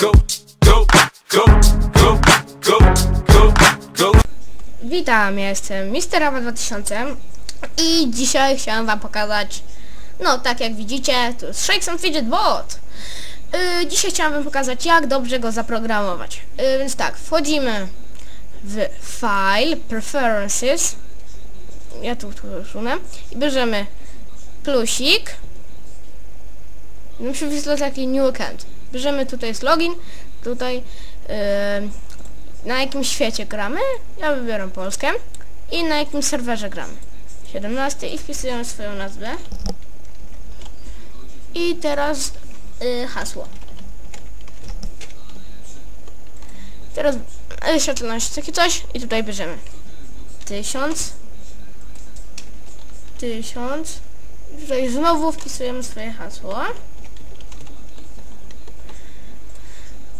go, go, go, go, go, go, go. Witam, ja jestem Mr. Awa 2000 i dzisiaj chciałem wam pokazać, no tak jak widzicie, to jest Shakes and Fidget Bot. Yy, dzisiaj chciałem wam pokazać, jak dobrze go zaprogramować. Yy, więc tak, wchodzimy w File, Preferences, ja tu, tu usunę, i bierzemy plusik, musi wyświetlać taki new account. Bierzemy, tutaj jest login, tutaj yy, na jakim świecie gramy, ja wybieram Polskę i na jakim serwerze gramy. 17 i wpisuję swoją nazwę. I teraz y, hasło. Teraz y, świetlność takie coś i tutaj bierzemy 1000 1000 i tutaj znowu wpisujemy swoje hasło.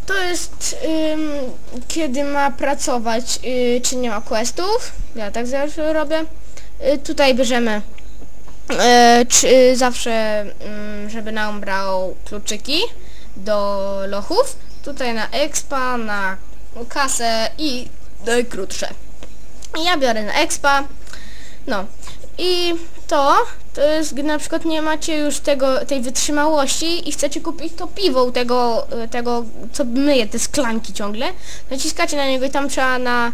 To jest ym, kiedy ma pracować, y, czy nie ma questów. Ja tak zawsze robię. Y, tutaj bierzemy y, czy zawsze, żeby nam brał kluczyki do lochów. Tutaj na expa, na kasę i najkrótsze. Ja biorę na expa. No. I to, to jest, gdy na przykład nie macie już tego, tej wytrzymałości i chcecie kupić to piwo tego, y, tego, co myje te szklanki ciągle, naciskacie na niego i tam trzeba na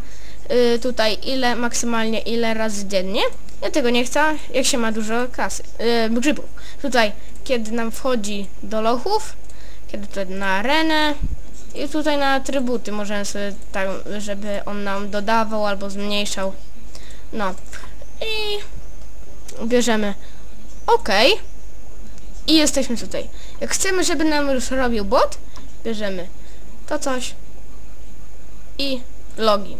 y, tutaj ile, maksymalnie ile razy dziennie. Ja tego nie chcę, jak się ma dużo kasy, y, grzybów. Tutaj, kiedy nam wchodzi do lochów, kiedy tutaj na arenę i tutaj na atrybuty możemy sobie tak, żeby on nam dodawał albo zmniejszał. No. I bierzemy OK i jesteśmy tutaj. Jak chcemy, żeby nam już robił bot, bierzemy to coś i login.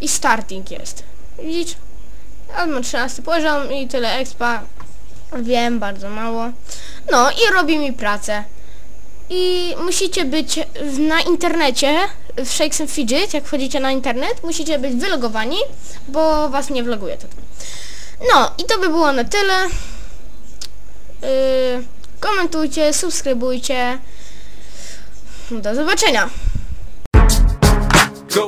I starting jest. Widzisz? Ja mam 13 poziom i tyle expa. Wiem, bardzo mało. No i robi mi pracę. I musicie być na internecie, w Shakes and Fidget, jak wchodzicie na internet, musicie być wylogowani, bo was nie vloguje to. No i to by było na tyle. Yy, komentujcie, subskrybujcie. Do zobaczenia. go,